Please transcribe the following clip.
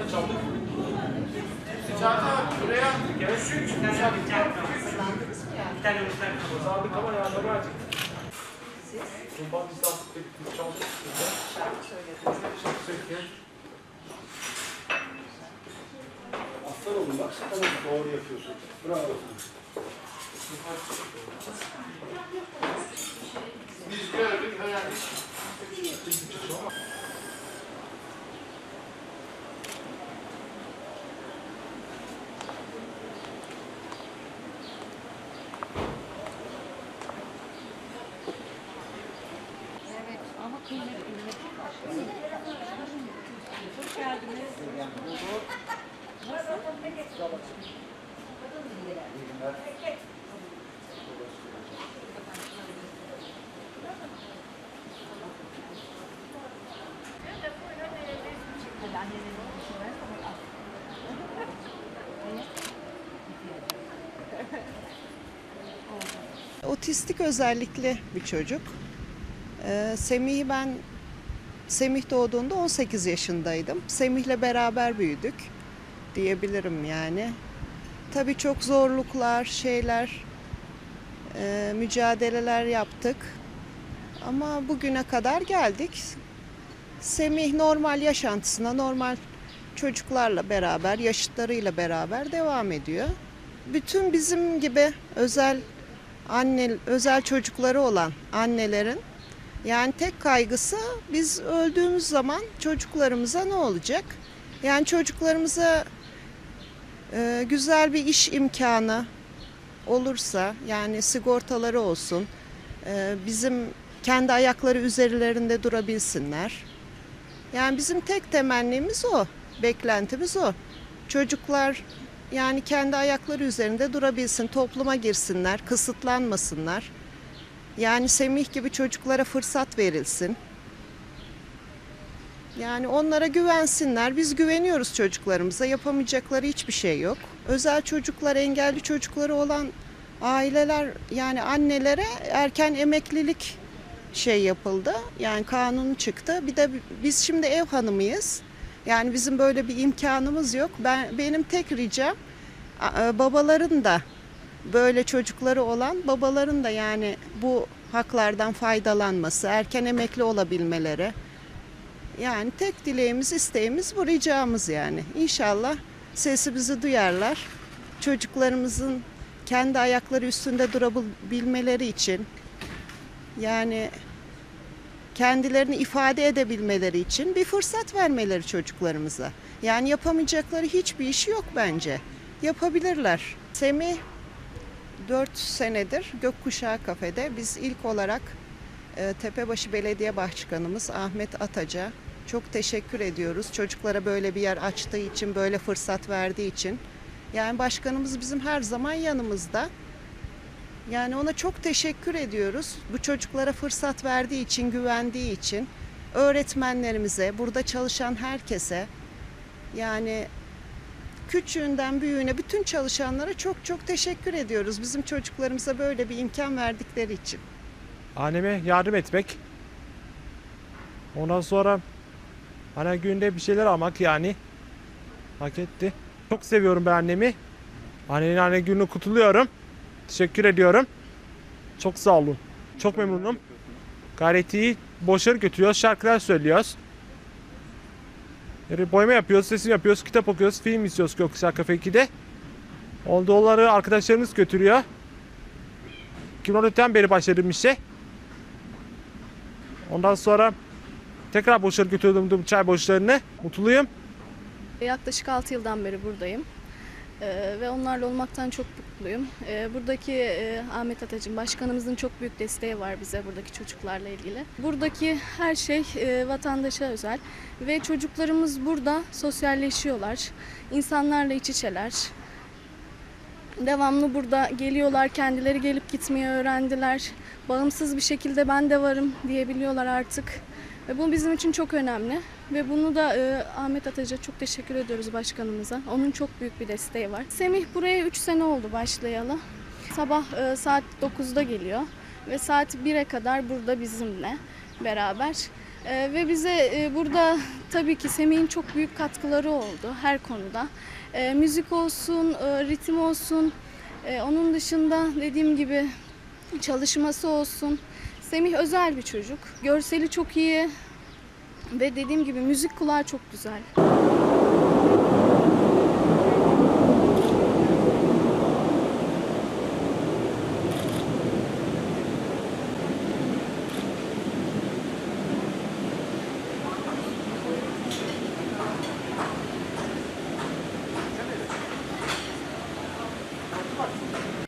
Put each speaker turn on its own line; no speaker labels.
Alta çaldık. Zaten buraya görüşük. Kazandık ama yardıma acık. Sultan biz de artık biz çaldık. Şarkı söyledik.
Aslan oğlum bak tamam doğru yapıyorsun. Bravo.
Otistik özellikli bir çocuk. Ee, Semih'i ben Semih doğduğunda 18 yaşındaydım. Semih'le beraber büyüdük diyebilirim yani. Tabii çok zorluklar, şeyler, e, mücadeleler yaptık. Ama bugüne kadar geldik. Semih normal yaşantısına, normal çocuklarla beraber, yaşıtlarıyla beraber devam ediyor. Bütün bizim gibi özel anne özel çocukları olan annelerin yani tek kaygısı biz öldüğümüz zaman çocuklarımıza ne olacak? Yani çocuklarımıza e, güzel bir iş imkanı olursa yani sigortaları olsun e, bizim kendi ayakları üzerlerinde durabilsinler. Yani bizim tek temennimiz o, beklentimiz o. Çocuklar yani kendi ayakları üzerinde durabilsin, topluma girsinler, kısıtlanmasınlar. Yani Semih gibi çocuklara fırsat verilsin. Yani onlara güvensinler. Biz güveniyoruz çocuklarımıza. Yapamayacakları hiçbir şey yok. Özel çocuklar, engelli çocukları olan aileler yani annelere erken emeklilik şey yapıldı. Yani kanun çıktı. Bir de biz şimdi ev hanımıyız. Yani bizim böyle bir imkanımız yok. Ben benim tek ricam babaların da böyle çocukları olan babaların da yani bu haklardan faydalanması, erken emekli olabilmeleri. Yani tek dileğimiz, isteğimiz bu ricamız yani. İnşallah sesimizi duyarlar. Çocuklarımızın kendi ayakları üstünde durabilmeleri için yani kendilerini ifade edebilmeleri için bir fırsat vermeleri çocuklarımıza. Yani yapamayacakları hiçbir işi yok bence. Yapabilirler. Semih 4 senedir Gökkuşağı Kafede biz ilk olarak e, Tepebaşı Belediye Başkanımız Ahmet Ataca çok teşekkür ediyoruz. Çocuklara böyle bir yer açtığı için, böyle fırsat verdiği için. Yani başkanımız bizim her zaman yanımızda. Yani ona çok teşekkür ediyoruz. Bu çocuklara fırsat verdiği için, güvendiği için. Öğretmenlerimize, burada çalışan herkese yani küçüğünden büyüğüne bütün çalışanlara çok çok teşekkür ediyoruz. Bizim çocuklarımıza böyle bir imkan verdikleri için.
anneme yardım etmek. Ondan sonra hani günde bir şeyler almak yani. Hak etti. Çok seviyorum ben annemi. Annenin anne gününü kutluyorum. Teşekkür ediyorum. Çok sağ olun. Çok memnunum. Gayet iyi. Boşları götürüyoruz. Şarkılar söylüyoruz. Boyama yapıyoruz, resim yapıyoruz, kitap okuyoruz, film izliyoruz Gökkuşağı Kafe 2'de. Onları arkadaşlarımız götürüyor. 2014'ten beri başladım işe. Ondan sonra tekrar boşları götürdüm çay boşlarını. Mutluyum.
Yaklaşık 6 yıldan beri buradayım. Ee, ve onlarla olmaktan çok mutluyum. Ee, buradaki e, Ahmet Atacım başkanımızın çok büyük desteği var bize buradaki çocuklarla ilgili. Buradaki her şey e, vatandaşa özel ve çocuklarımız burada sosyalleşiyorlar. İnsanlarla iç içeler. Devamlı burada geliyorlar, kendileri gelip gitmeyi öğrendiler. Bağımsız bir şekilde ben de varım diyebiliyorlar artık. Ve bu bizim için çok önemli. Ve bunu da e, Ahmet Ataca çok teşekkür ediyoruz başkanımıza. Onun çok büyük bir desteği var. Semih buraya 3 sene oldu başlayalı. Sabah e, saat 9'da geliyor ve saat 1'e kadar burada bizimle beraber. Ee, ve bize e, burada tabii ki Semih'in çok büyük katkıları oldu her konuda. Ee, müzik olsun, e, ritim olsun, e, onun dışında dediğim gibi çalışması olsun. Semih özel bir çocuk. Görseli çok iyi ve dediğim gibi müzik kulağı çok güzel.